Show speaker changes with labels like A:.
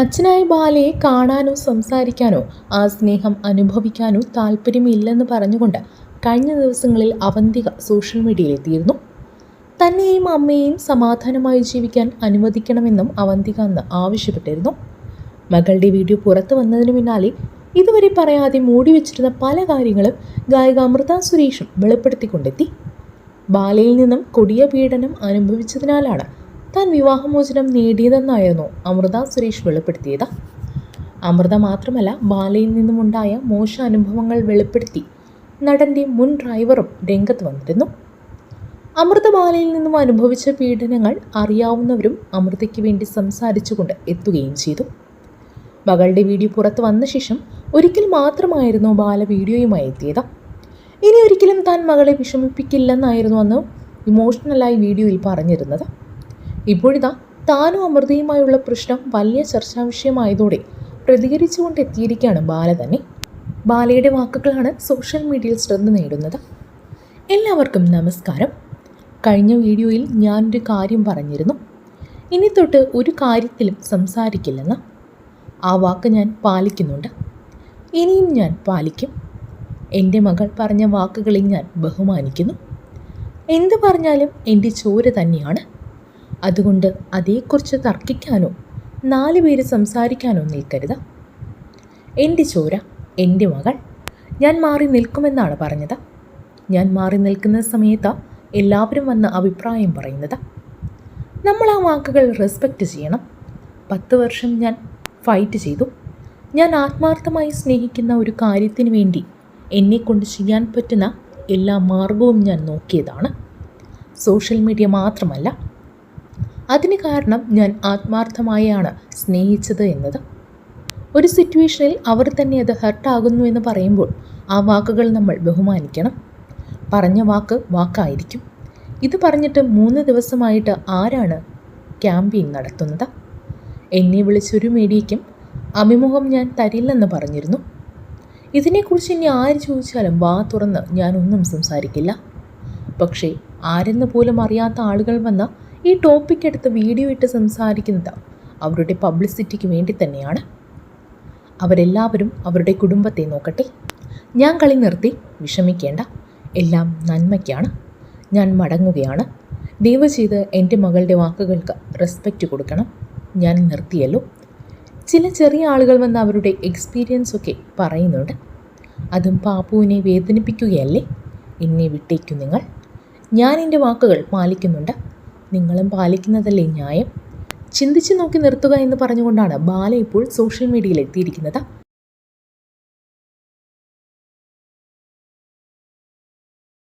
A: അച്ഛനായ ബാലയെ കാണാനോ സംസാരിക്കാനോ ആ സ്നേഹം അനുഭവിക്കാനോ താല്പര്യമില്ലെന്ന് പറഞ്ഞുകൊണ്ട് കഴിഞ്ഞ ദിവസങ്ങളിൽ അവന്തിക സോഷ്യൽ മീഡിയയിലെത്തിയിരുന്നു. തന്നെയും അമ്മയെയും സമാധാനമായി ജീവിക്കാൻ അനുവദിക്കണമെന്നും അവന്തിക അന്ന് ആവശ്യപ്പെട്ടിരുന്നു. മകളുടെ വീഡിയോ പുറത്തു വന്നതിന് പിന്നാലെ ഇതുവരെ പറയാതെ മൂടി വെച്ചിരുന്ന പല കാര്യങ്ങളും ഗായിക അമൃത സുരേഷും വെളിപ്പെടുത്തിക്കൊണ്ടെത്തി. ബാലയിൽ നിന്നും കൊടിയ പീഡനം അനുഭവിച്ചതിനാലാണ് താൻ വിവാഹമോചനം നേടിയതെന്നായിരുന്നു അമൃത സുരേഷ് വെളിപ്പെടുത്തിയത്. അമൃത മാത്രമല്ല ബാലയിൽ നിന്നുമുണ്ടായ മോശ അനുഭവങ്ങൾ വെളിപ്പെടുത്തി നടന്റെ മുൻ ഡ്രൈവറും രംഗത്ത് വന്നിരുന്നു. അമൃത ബാലയിൽ നിന്നും അനുഭവിച്ച പീഡനങ്ങൾ അറിയാവുന്നവരും അമൃതയ്ക്ക് വേണ്ടി സംസാരിച്ചുകൊണ്ട് എത്തുകയും ചെയ്തു. മകളുടെ വീഡിയോ പുറത്ത് വന്ന ശേഷം ഒരിക്കൽ മാത്രമായിരുന്നു ബാല വീഡിയോയുമായി എത്തിയത്. ഇനി ഒരിക്കലും താൻ മകളെ വിഷമിപ്പിക്കില്ലെന്നായിരുന്നു അന്ന് ഇമോഷണലായി വീഡിയോയിൽ പറഞ്ഞിരുന്നത്. ഇപ്പോഴിതാ താനും അമൃതയുമായുള്ള പ്രശ്നം വലിയ ചർച്ചാ വിഷയമായതോടെ പ്രതികരിച്ചുകൊണ്ട് എത്തിയിരിക്കുകയാണ് ബാല തന്നെ. ബാലയുടെ വാക്കുകളാണ് സോഷ്യൽ മീഡിയയിൽ ശ്രദ്ധ നേടുന്നത്. എല്ലാവർക്കും നമസ്കാരം. കഴിഞ്ഞ വീഡിയോയിൽ ഞാനൊരു കാര്യം പറഞ്ഞിരുന്നു. ഇനി തൊട്ട് ഒരു കാര്യത്തിലും സംസാരിക്കില്ലെന്ന്. ആ വാക്ക് ഞാൻ പാലിക്കുന്നുണ്ട്. ഇനിയും ഞാൻ പാലിക്കും. എന്റെ മകൾ പറഞ്ഞ വാക്കുകളെ ഞാൻ ബഹുമാനിക്കുന്നു. എന്ത് പറഞ്ഞാലും എന്റെ ചോര തന്നെയാണ്. അതുകൊണ്ട് അതേക്കുറിച്ച് തർക്കിക്കാനോ നാല് പേര് സംസാരിക്കാനോ നിൽക്കരുത്. എന്റെ ചോര എന്റെ മകൾ ഞാൻ മാറി നിൽക്കുമെന്നാണ് പറഞ്ഞത്. ഞാൻ മാറി നിൽക്കുന്ന സമയത്ത് എല്ലാവരും വന്ന് അഭിപ്രായം പറയുന്നത്. നമ്മൾ ആ വാക്കുകൾ റെസ്പെക്റ്റ് ചെയ്യണം. പത്ത് വർഷം ഞാൻ ഫൈറ്റ് ചെയ്തു. ഞാൻ ആത്മാർത്ഥമായി സ്നേഹിക്കുന്ന ഒരു കാര്യത്തിന് വേണ്ടി എന്നെക്കൊണ്ട് ചെയ്യാൻ പറ്റുന്ന എല്ലാ മാർഗവും ഞാൻ നോക്കിയതാണ്. സോഷ്യൽ മീഡിയ മാത്രമല്ല അതിന് കാരണം ഞാൻ ആത്മാർത്ഥമായാണ് സ്നേഹിച്ചത് എന്നത്. ഒരു സിറ്റുവേഷനിൽ അവർ തന്നെ അത് ഹർട്ടാകുന്നു എന്ന് പറയുമ്പോൾ ആ വാക്കുകൾ നമ്മൾ ബഹുമാനിക്കണം. പറഞ്ഞ വാക്ക് വാക്കായിരിക്കും. ഇത് പറഞ്ഞിട്ട് മൂന്ന് ദിവസമായിട്ട് ആരാണ് ക്യാമ്പയിൻ നടത്തുന്നത്? എന്നെ വിളിച്ചൊരു മീഡിയയ്ക്കും അഭിമുഖം ഞാൻ തരില്ലെന്ന് പറഞ്ഞിരുന്നു. ഇതിനെക്കുറിച്ച് ഇനി ആര് ചോദിച്ചാലും വാ തുറന്ന് ഞാനൊന്നും സംസാരിക്കില്ല. പക്ഷേ ആരെന്ന് പോലും അറിയാത്ത ആളുകൾ വന്ന ഈ ടോപ്പിക് എടുത്ത് വീഡിയോ ഇട്ട് സംസാരിക്കുന്നത് അവരുടെ പബ്ലിസിറ്റിക്ക് വേണ്ടി തന്നെയാണ്. അവരെല്ലാവരും അവരുടെ കുടുംബത്തെ നോക്കട്ടെ. ഞാൻ കളി നിർത്തി വിഷമിക്കേണ്ട. എല്ലാം നന്മയ്ക്കാണ്. ഞാൻ മടങ്ങുകയാണ്. ദയവ് ചെയ്ത് എന്റെ മകളുടെ വാക്കുകൾക്ക് റെസ്പെക്റ്റ് കൊടുക്കണം. ഞാൻ നിർത്തിയല്ലോ. ചില ചെറിയ ആളുകൾ വന്ന് അവരുടെ എക്സ്പീരിയൻസ് ഒക്കെ പറയുന്നുണ്ട്. അതും പാപ്പുവിനെ വേദനിപ്പിക്കുകയല്ലേ? എന്നെ വിട്ടേക്കു നിങ്ങൾ. ഞാൻ എന്റെ വാക്കുകൾ പാലിക്കുന്നുണ്ട്. നിങ്ങളും പാലിക്കുന്നതല്ലേ ന്യായം? ചിന്തിച്ച് നോക്കി നിർത്തുക എന്ന് പറഞ്ഞുകൊണ്ടാണ് ബാല ഇപ്പോൾ സോഷ്യൽ മീഡിയയിൽ എത്തിയിരിക്കുന്നത്.